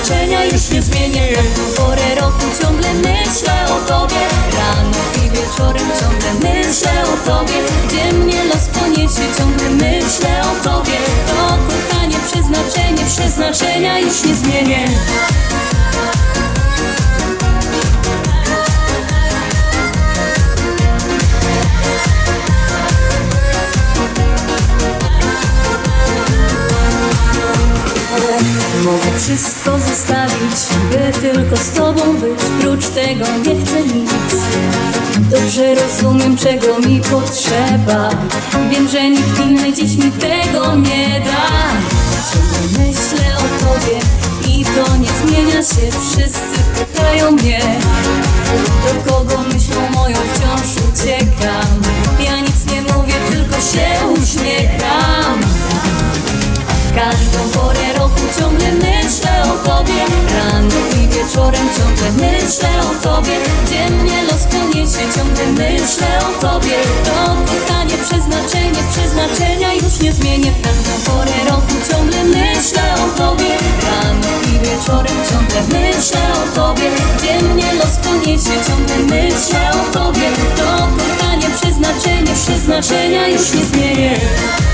przeznaczenia już nie zmienię. W porę roku ciągle myślę o tobie. Rano i wieczorem ciągle myślę o tobie. Gdzie mnie los poniesie ciągle myślę o tobie. To kochanie przeznaczenie, przeznaczenia już nie zmienię wszystko zostawić, by tylko z tobą być. Prócz tego nie chcę nic. Dobrze rozumiem, czego mi potrzeba. Wiem, że nikt inny dziś mi tego nie da. Myślę o tobie i to nie zmienia się. Wszyscy pytają mnie Do kogo myślą moją wciąż uciekam. Ja nic nie mówię, tylko się uśmiecham. Każdą porę ciągle myślę o tobie. Rano i wieczorem ciągle myślę o tobie. Gdzie mnie los poniesie ciągle myślę o tobie. To kochanie przeznaczenie, przeznaczenia już nie zmienię W każdą porę roku. Ciągle myślę o tobie. Rano i wieczorem ciągle myślę o tobie. Gdzie mnie los poniesie ciągle myślę o tobie. To kochanie przeznaczenie, przeznaczenia już nie zmienię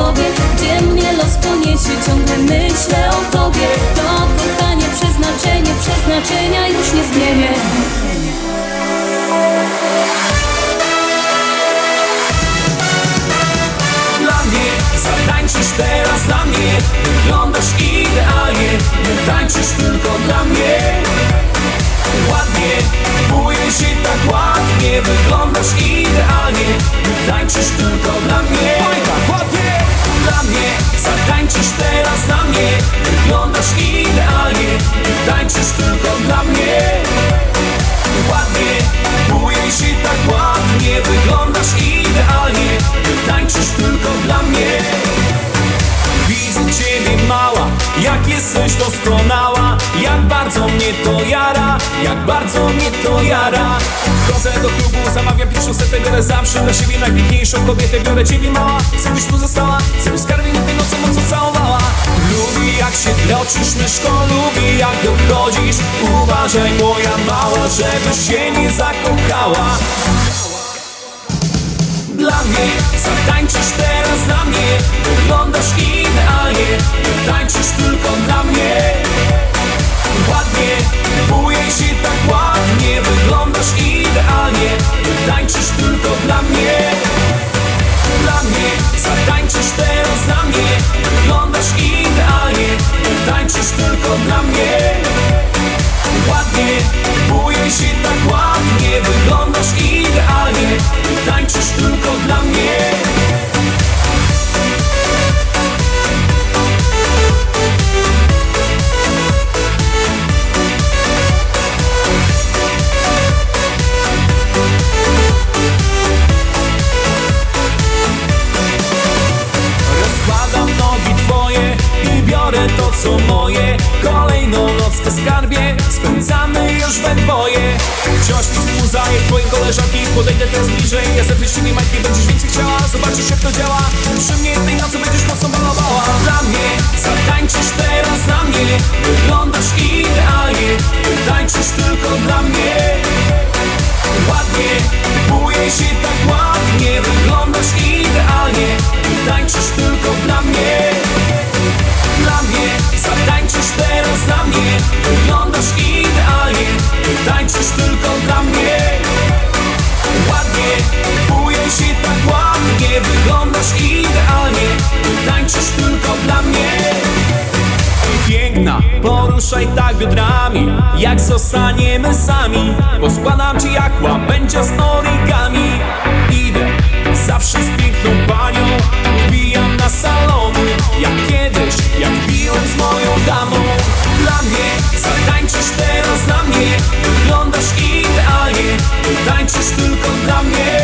tobie Gdzie mnie los poniesie ciągle myślę o tobie. To kochanie przeznaczenie, przeznaczenia już nie zmienię. Dla mnie Zatańczysz teraz dla mnie. Wyglądasz idealnie Nie tańczysz tylko dla mnie. Ładnie, buję się tak ładnie. Wyglądasz idealnie Nie tańczysz tylko dla mnie Dla mnie. Zatańczysz teraz dla mnie. Wyglądasz idealnie. Nie tańczysz tylko dla mnie. Ładnie, buję się tak ładnie. Wyglądasz idealnie. Tańczysz tylko dla mnie. Widzę ciebie mała. Jak jesteś doskonała. Jak bardzo mnie to jara. Jak bardzo mnie to jara. Wchodzę do klubu, zamawiam Biorę zawsze dla siebie najpiękniejszą kobietę Biorę. Ciebie mała, chcę tu została. Chcę byś skarbie na tej nocy mocno całowała. Lubi jak się troczysz myszko Lubi jak dochodzisz Uważaj moja mała, żebyś się nie zakochała. Dla mnie Zatańczysz teraz dla mnie. Wyglądasz idealnie Nie tańczysz tylko dla mnie Ładnie, buję się tak ładnie Wyglądasz idealnie. Nie tańczysz tylko dla mnie. Dla mnie Zatańczysz teraz dla mnie. Wyglądasz idealnie Nie tańczysz tylko dla mnie koleżanki Podejdę teraz bliżej, ja zapiszę mi majki Będziesz więcej chciała, zobaczysz jak to działa. Przy mnie tej nocy będziesz mocno balowała Dla mnie, zatańczysz teraz dla mnie. Wyglądasz idealnie tylko dla mnie. Piękna, poruszaj tak biodrami Jak zostaniemy sami Poskładam ci jak łabędzia z origami. Idę zawsze z piękną panią Wbijam na salony Jak kiedyś, jak piłem z moją damą. Dla mnie zatańczysz teraz na mnie Wyglądasz idealnie Tańczysz tylko dla mnie.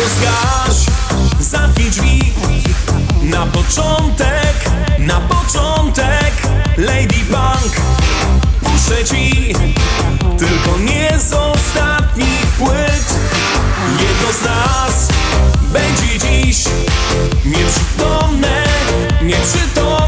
Światło zgaś, zamknij drzwi. Na początek, na początek Lady Puszczę ci Tylko nie z ostatnich płyt. Jedno z nas będzie dziś Nieprzytomne, nieprzytomne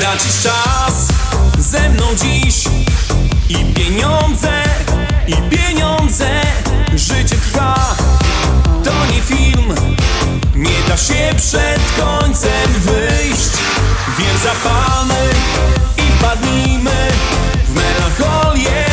Stracisz czas. Ze mną dziś I pieniądze, i pieniądze. Życie trwa, to nie film. Nie da się przed końcem wyjść. Więc zapalmy i wpadnijmy W melancholię,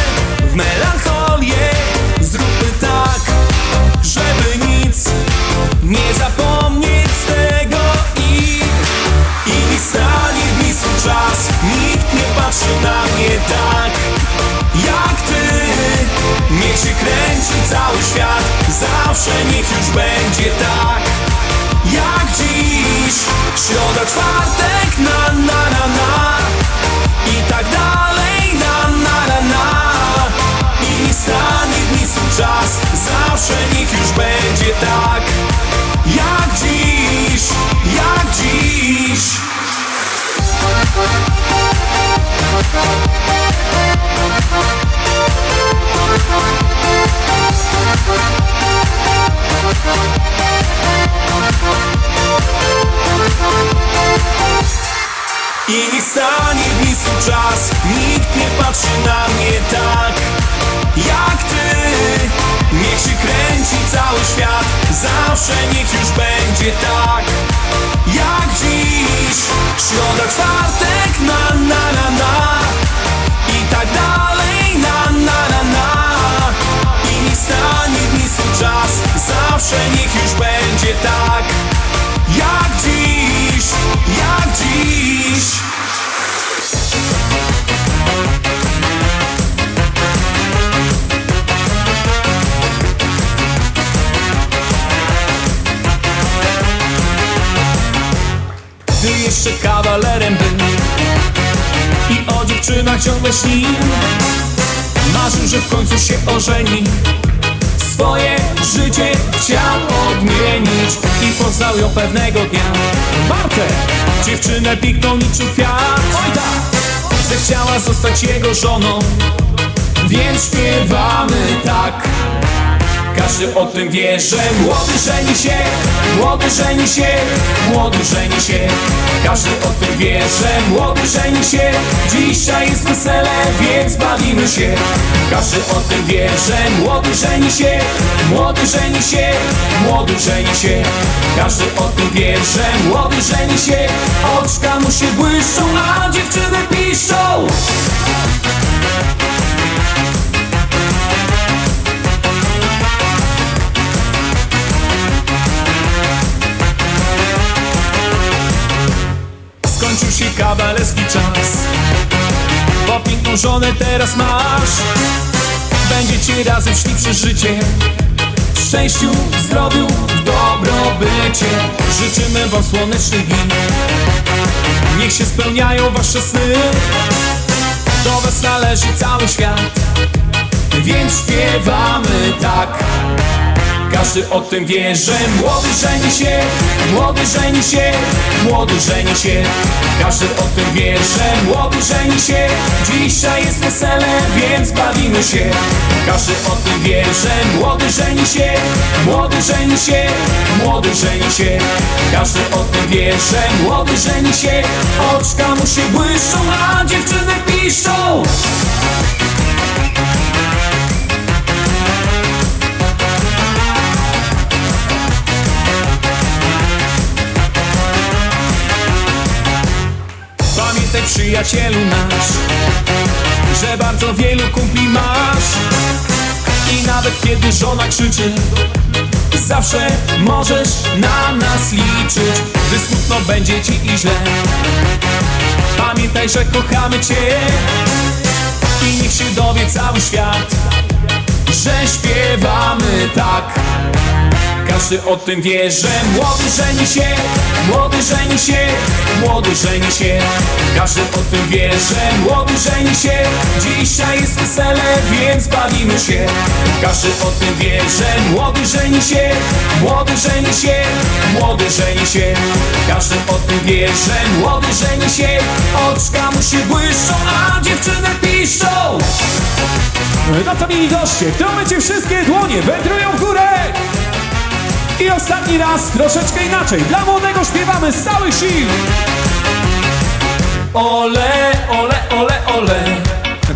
Zawsze niech już będzie tak. Jak dziś Środa, czwartek, na na na na. I tak dalej, na na na na. I nie stanie w miejscu czas. Zawsze niech już będzie tak I nie stanie w miejscu czas. Nikt nie patrzy na mnie tak Jak ty. Niech się kręci cały świat. Zawsze niech już będzie tak Jak dziś. Środa, czwartek, na na na na. I tak dalej, Zawsze niech już będzie tak. Jak dziś, jak dziś. Gdy jeszcze kawalerem był I o dziewczynach ciągle śnił Marzył, że w końcu się ożeni. Swoje życie chciał odmienić I poznał ją pewnego dnia. Martę, dziewczynę piknął niczym kwiat Oj tak, zechciała zostać jego żoną. Więc śpiewamy tak każdy o tym wie, że młody żeni się, młody żeni się, młody żeni się. Każdy o tym wie, że młody żeni się. Dzisiaj jest wesele, więc bawimy się. Każdy o tym wie, że młody żeni się, młody żeni się, młody żeni się. Każdy o tym wie, że młody żeni się. Oczka mu się błyszczą, a dziewczyny piszczą. Piękną żonę teraz masz. Będzie ci razem szli przez życie. W szczęściu, w zdrowiu, w dobrobycie. Życzymy wam słonecznych dni. Niech się spełniają wasze sny. Do was należy cały świat. Więc śpiewamy tak Każdy o tym wie, że młody żeni się, młody żeni się, młody żeni się. Każdy o tym wie, że młody żeni się. Dzisiaj jest wesele, więc bawimy się. Każdy o tym wie, że młody żeni się, młody żeni się, młody żeni się. Każdy o tym wie, że młody żeni się. Oczka mu się błyszczą, a przyjacielu nasz Że bardzo wielu kumpli masz. I nawet kiedy żona krzyczy Zawsze możesz na nas liczyć Gdy smutno będzie ci i źle. Pamiętaj, że kochamy cię I niech się dowie cały świat Że śpiewamy tak każdy o tym wie, że młody żeni się, młody żeni się, młody żeni się. Każdy o tym wie, że młody żeni się. Dzisiaj jest wesele, więc bawimy się. Każdy o tym wie, że młody żeni się, młody żeni się, młody żeni się. Każdy o tym wie, że młody żeni się. Oczka mu się błyszczą, a dziewczyny piszą. No to mili goście, w tym momencie wszystkie dłonie wędrują w górę! I ostatni raz troszeczkę inaczej. Dla młodego śpiewamy z całych sił. Ole, ole, ole, ole.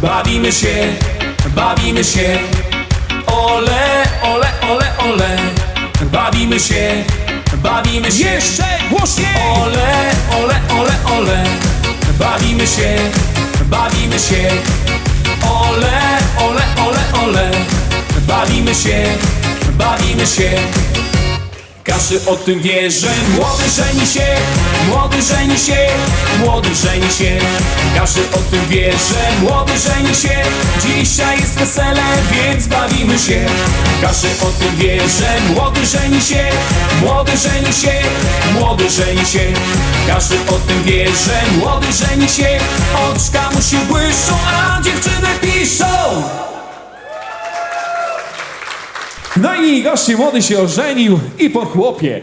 Bawimy się, bawimy się. Ole, ole, ole, ole. Bawimy się, bawimy się. Jeszcze głośniej! Ole, ole, ole, ole. Bawimy się, bawimy się. Ole, ole, ole, ole. Bawimy się, bawimy się każdy o tym wie, że młody żeni się, młody żeni się, młody żeni się. Każdy o tym wie, że młody żeni się. Dzisiaj jest wesele, więc bawimy się. Każdy o tym wie, że młody żeni się, młody żeni się, młody żeni się. Każdy o tym wie, że młody żeni się. Oczka mu się błyszczą, a dziewczyny piszą. No i goście młody się ożenił i po chłopie.